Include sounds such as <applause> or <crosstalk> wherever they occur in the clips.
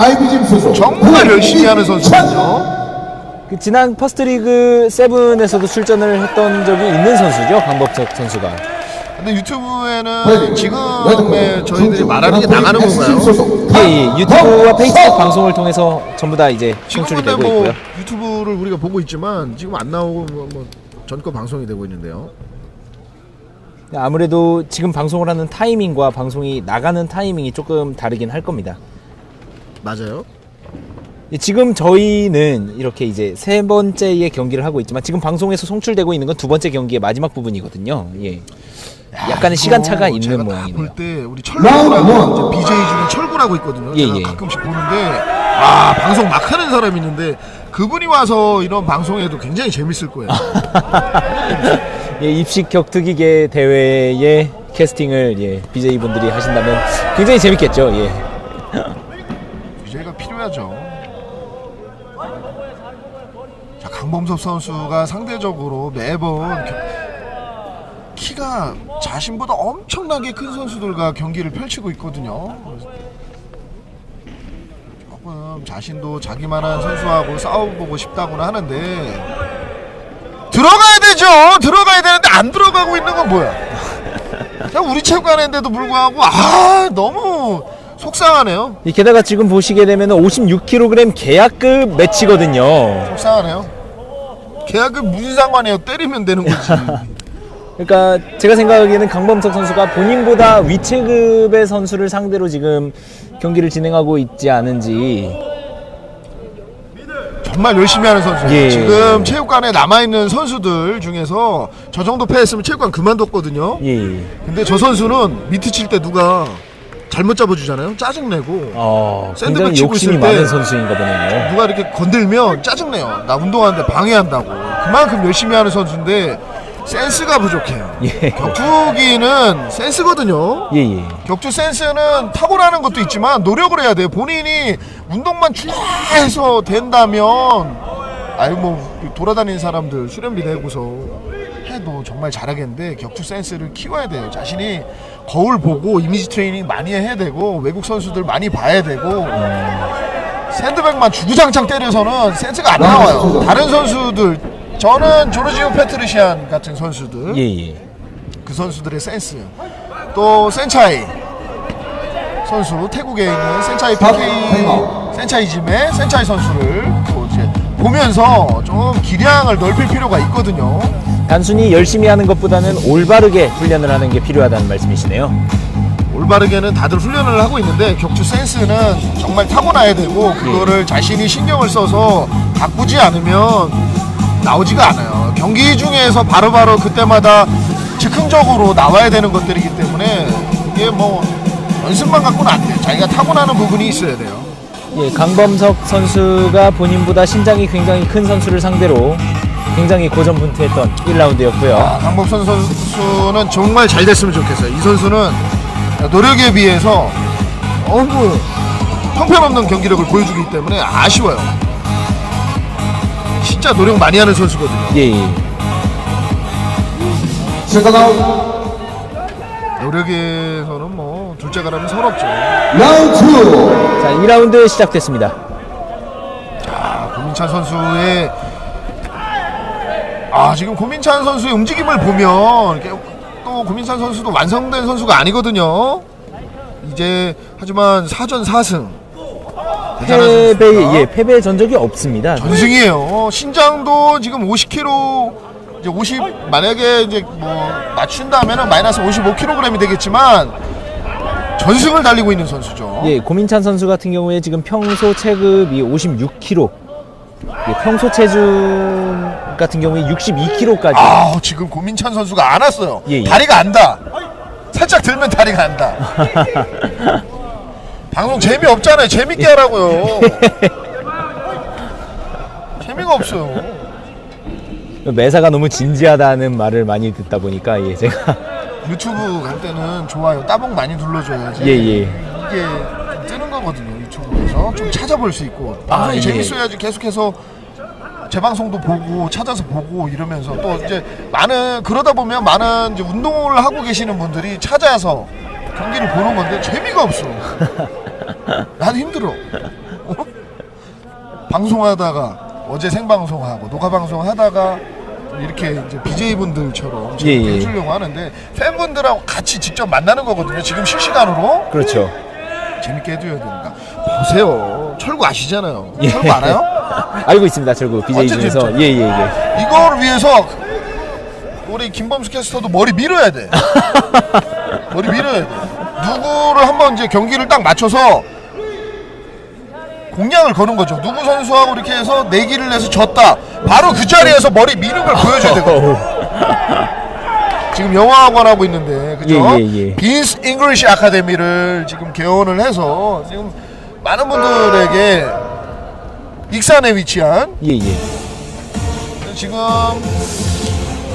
아이비짐 소속 정말 열심히 하는 선수거든요. 그 지난 퍼스트리그 세븐에서도 출전을 했던 적이 있는 선수죠. 강법석 선수가. 근데 유튜브에는 지금의 저희들이 말하는 게 나가는 건가요? 예, 예. 유튜브와 페이스북 방송을 통해서 전부 다 이제 송출이 지금은 되고 뭐 있고요. 유튜브를 우리가 보고 있지만 지금 안 나오고 뭐, 뭐 전거 방송이 되고 있는데요. 아무래도 지금 방송을 하는 타이밍과 방송이 나가는 타이밍이 조금 다르긴 할 겁니다. 맞아요. 예, 지금 저희는 이렇게 이제 세 번째의 경기를 하고 있지만 지금 방송에서 송출되고 있는 건 두 번째 경기의 마지막 부분이거든요. 예. 약간의 시간 차가 있는 모양이네요. 볼때 우리. 철구라고 이제 BJ 중에 철구라고 있거든요. 예, 제가 예. 가끔씩 보는데 아 방송 막 하는 사람이 있는데 그분이 와서 이런 방송에도 굉장히 재밌을 거예요. <laughs> 예, 입식 격투기계 대회의 캐스팅을 예, BJ 분들이 하신다면 굉장히 재밌겠죠. 예. 필요하죠. 자 강범섭 선수가 상대적으로 매번 겨- 키가 자신보다 엄청나게 큰 선수들과 경기를 펼치고 있거든요. 조금 자신도 자기만한 선수하고 싸워보고 싶다고는 하는데 들어가야 되죠. 들어가야 되는데 안 들어가고 있는 건 뭐야? 자, 우리 체육관인데도 불구하고 아 너무 속상하네요. 이 게다가 지금 보시게 되면 56kg 계약급 매치거든요. 속상하네요. 계약은 무슨 상관이에요? 때리면 되는 거지. <laughs> 그러니까 제가 생각하기에는 강범석 선수가 본인보다 위체급의 선수를 상대로 지금 경기를 진행하고 있지 않은지 정말 열심히 하는 선수예요. 예. 지금 체육관에 남아 있는 선수들 중에서 저 정도 패했으면 체육관 그만뒀거든요. 예. 근데 저 선수는 미트 칠 때 누가 잘못 잡아주잖아요. 짜증내고 어, 샌드백 굉장히 치고 욕심이 있을 때 많은 선수인가 보네요. 누가 이렇게 건들면 짜증내요. 나 운동하는데 방해한다고. 그만큼 열심히 하는 선수인데 센스가 부족해요. 예. 격투기는 센스거든요. 예, 예. 격투 센스는 타고나는 것도 있지만 노력을 해야 돼요. 본인이 운동만 쭉 해서 된다면 아유 뭐 돌아다니는 사람들 수련비 내고서 해도 정말 잘하겠는데 격투 센스를 키워야 돼요. 자신이 거울 보고 이미지 트레이닝 많이 해야 되고 외국 선수들 많이 봐야 되고 샌드백만 주구장창 때려서는 센스가 안 나와요. 다른 선수들 저는 조르지오 페트르시안 같은 선수들 예, 예. 그 선수들의 센스 또 센차이 선수 태국에 있는 센차이 PK 센차이짐의 센차이 선수를 또 이제 보면서 좀 기량을 넓힐 필요가 있거든요. 단순히 열심히 하는 것보다는 올바르게 훈련을 하는 게 필요하다는 말씀이시네요. 올바르게는 다들 훈련을 하고 있는데 격투 센스는 정말 타고나야 되고 그거를 자신이 신경을 써서 바꾸지 않으면 나오지가 않아요. 경기 중에서 바로바로 그때마다 즉흥적으로 나와야 되는 것들이기 때문에 이게 뭐 연습만 갖고는 안 돼요. 자기가 타고나는 부분이 있어야 돼요. 예, 강범석 선수가 본인보다 신장이 굉장히 큰 선수를 상대로 굉장히 고전분투했던 1라운드였고요. 아, 강복선 선수는 정말 잘 됐으면 좋겠어요. 이 선수는 노력에 비해서 너무 형편없는 경기력을 보여주기 때문에 아쉬워요. 진짜 노력 많이 하는 선수거든요. 예, 예. 노력에서는 뭐 둘째 가라면 서럽죠. 라운드 2 자, 2라운드 시작됐습니다. 아, 고민찬 선수의 아 지금 고민찬 선수의 움직임을 보면 또 고민찬 선수도 완성된 선수가 아니거든요. 이제 하지만 4전 4승 대단한 패배. 예, 패배 전적이 없습니다. 전승이에요. 신장도 지금 50kg 이제 50 만약에 이제 뭐 맞춘다면은 마이너스 55kg이 되겠지만 전승을 달리고 있는 선수죠. 예, 고민찬 선수 같은 경우에 지금 평소 체급이 56kg. 예, 평소 체중 같은 경우에 62kg까지. 아 지금 고민찬 선수가 안 왔어요. 예, 예. 다리가 안다. 살짝 들면 다리가 안다. <laughs> 방송 재미 없잖아요. 재밌게 하라고요. <laughs> 재미가 없어요. 매사가 너무 진지하다는 말을 많이 듣다 보니까 예, 제가 유튜브 갈 때는 좋아요. 따봉 많이 눌러줘야지. 예, 예. 이게 좀 뜨는 거거든요. 유튜브에서 좀 찾아볼 수 있고 방송이 아, 예. 재밌어야지 계속해서 재방송도 보고 찾아서 보고 이러면서 또 이제 많은 그러다 보면 많은 이제 운동을 하고 계시는 분들이 찾아서 경기를 보는 건데 재미가 없어. <laughs> 나도 힘들어. 방송하다가 어제 생방송하고 녹화 방송하다가 이렇게 이제 BJ 분들처럼 예, 예. 해주려고 하는데 팬분들하고 같이 직접 만나는 거거든요. 지금 실시간으로 그렇죠. 재밌게 해줘야 됩니다. 보세요, 철구 아시잖아요. 예. 철구 알아요? 알고 있습니다. 결국 BJ 중에서 진짜? 예예 예. 이거를 위해서 우리 김범수 캐스터도 머리 밀어야 돼. <laughs> 머리 밀어야 돼. 누구를 한번 이제 경기를 딱 맞춰서 공략을 거는 거죠. 누구 선수하고 이렇게 해서 내기를 내서 졌다. 바로 그 자리에서 머리 미는 걸 보여줘야 되거든요. 지금 영어학원 하고 있는데 그죠? 예, 예, 예. 빈스 잉글리시 아카데미를 지금 개원을 해서 지금 많은 분들에게 익산에 위치한 예 예. 지금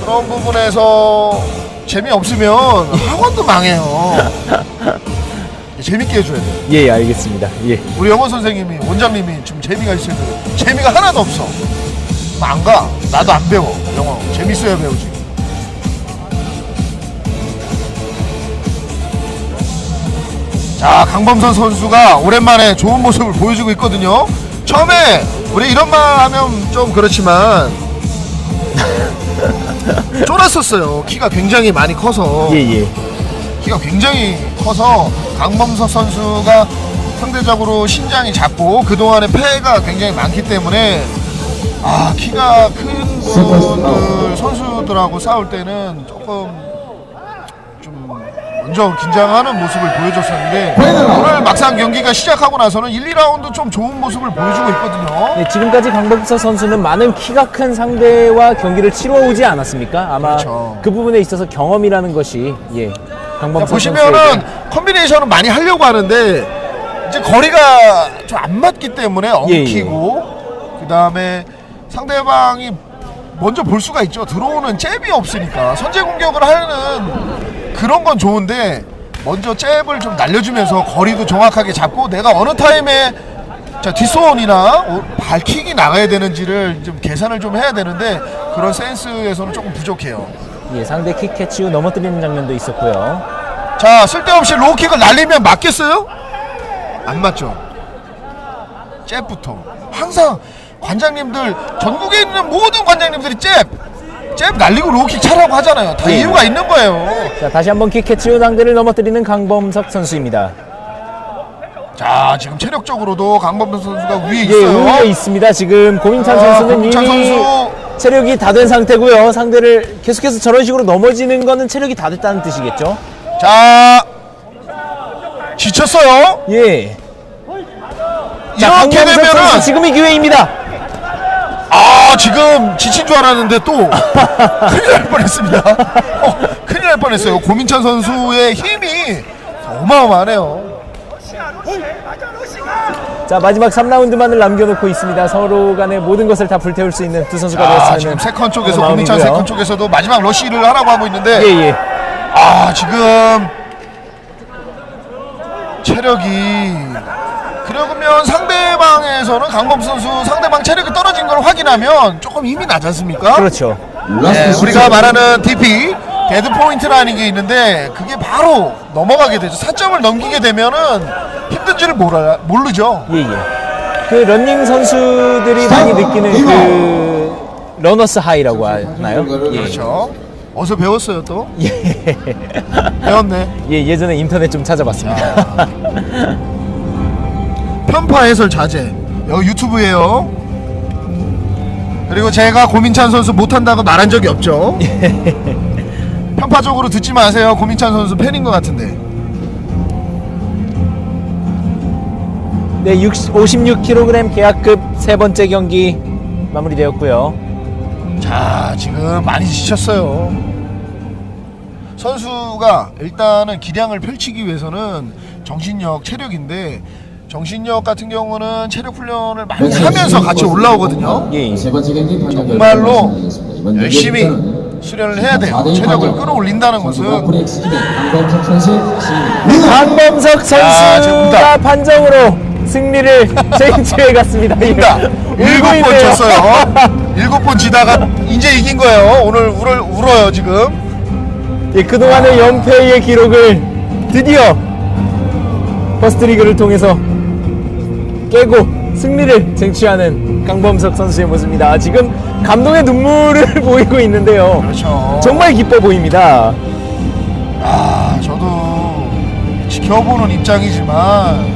그런 부분에서 재미없으면 학원도 망해요. <laughs> 재밌게 해줘야 돼요. 예 알겠습니다. 예. 우리 영어 선생님이 원장님이 좀 재미가 있어야 돼요. 재미가 하나도 없어. 그럼 안 가. 나도 안 배워. 영어. 재밌어야 배우지. 자, 강범선 선수가 오랜만에 좋은 모습을 보여주고 있거든요. 처음에 우리 이런 말 하면 좀 그렇지만 <laughs> 쫄았었어요. 키가 굉장히 많이 커서. 예 예. 키가 굉장히 커서 강범석 선수가 상대적으로 신장이 작고 그동안에 폐가 굉장히 많기 때문에 아 키가 큰 분들 선수들하고 싸울 때는 조금 좀 먼저 긴장하는 모습을 보여줬었는데 오늘 막상 경기가 시작하고 나서는 1, 2라운드 좀 좋은 모습을 보여주고 있거든요. 네, 지금까지 강범석 선수는 많은 키가 큰 상대와 경기를 치러오지 않았습니까? 아마 그렇죠. 그 부분에 있어서 경험이라는 것이 예. 자, 강범석 보시면은 선수에게 컨비네이션은 많이 하려고 하는데 이제 거리가 좀 안 맞기 때문에 예, 엉키고 그 다음에 상대방이 먼저 볼 수가 있죠. 들어오는 잽이 없으니까 선제 공격을 하는 그런 건 좋은데 먼저 잽을 좀 날려주면서 거리도 정확하게 잡고 내가 어느 타임에 자 뒷손이나 어, 발킥이 나가야 되는지를 좀 계산을 좀 해야 되는데 그런 센스에서는 조금 부족해요. 예, 상대 킥 캐치 후 넘어뜨리는 장면도 있었고요. 자 쓸데없이 로우킥을 날리면 맞겠어요? 안 맞죠 잽부터 항상 관장님들 전국에 있는 모든 관장님들이 잽! 잽 날리고 로우킥 차라고 하잖아요 다 예. 이유가 있는 거예요 자, 다시 한번 킥 캐치 후 상대를 넘어뜨리는 강범석 선수입니다. 자 지금 체력적으로도 강범선 선수가 위에 예, 있어요 우위에 있습니다. 지금 고민찬 아, 선수는 고민찬 이미 선수. 체력이 다 된 상태고요. 상대를 계속해서 저런 식으로 넘어지는 거는 체력이 다 됐다는 뜻이겠죠? 자 지쳤어요 예. 자, 이렇게 강범석 선수 되면은 지금이 기회입니다. 아 지금 지친 줄 알았는데 또 큰일 날 뻔했습니다. 어, 큰일 날 뻔했어요. 고민찬 선수의 힘이 어마어마하네요. 자, 마지막 3라운드만을 남겨놓고 있습니다. 서로 간의 모든 것을 다 불태울 수 있는 두 선수가 아, 되었다는 지금 세컨 쪽에서 그런 고민찬 마음이고요. 세컨 쪽에서도 마지막 러쉬를 하라고 하고 있는데 예, 예. 아 지금 체력이 그러면 상대방에서는 강범 선수 상대방 체력이 떨어진 걸 확인하면 조금 힘이 나지 않습니까? 그렇죠. 네, 우리가 말하는 DP 데드 포인트라는 게 있는데 그게 바로 넘어가게 되죠. 4점을 넘기게 되면은 힘든지를 몰라, 모르죠. 예, 예. 그 런닝 선수들이 많이 느끼는 그 러너스 하이라고 하나요? 예. 그렇죠. 어서 배웠어요 또? 예. 배웠네. 예, 예전에 인터넷 좀 찾아봤습니다. 편파 해설 자제. 여기 유튜브예요. 그리고 제가 고민찬 선수 못한다고 말한 적이 없죠. <laughs> 편파적으로 듣지 마세요. 고민찬 선수 팬인 것 같은데. 네, 60, 56kg 계약급 세 번째 경기 마무리되었고요. 자 지금 많이 지쳤어요 선수가 일단은 기량을 펼치기 위해서는 정신력 체력인데 정신력 같은 경우는 체력 훈련을 많이 하면서 같이 올라오거든요. 예, 예. 정말로 열심히 수련을 해야 돼요. 체력을. 끌어올린다는 것은. 강범석 야, 지금 선수가 운다. 판정으로 승리를 <laughs> 제인치에 갔습니다. 운다. 일곱 번. 졌어요. <laughs> 일곱 번 지다가 이제 이긴 거예요. 오늘 울어, 울어요 지금. 예, 그동안의 연패의 기록을 드디어 퍼스트 리그를 통해서 깨고 승리를 쟁취하는 강범석 선수의 모습입니다. 지금 감동의 눈물을 <laughs> 보이고 있는데요. 그렇죠. 정말 기뻐 보입니다. 아 저도 지켜보는 입장이지만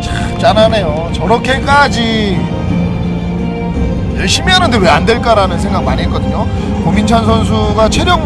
참 짠하네요. 저렇게까지 열심히 하는데 왜 안 될까라는 생각 많이 했거든요. 고민찬 선수가 체력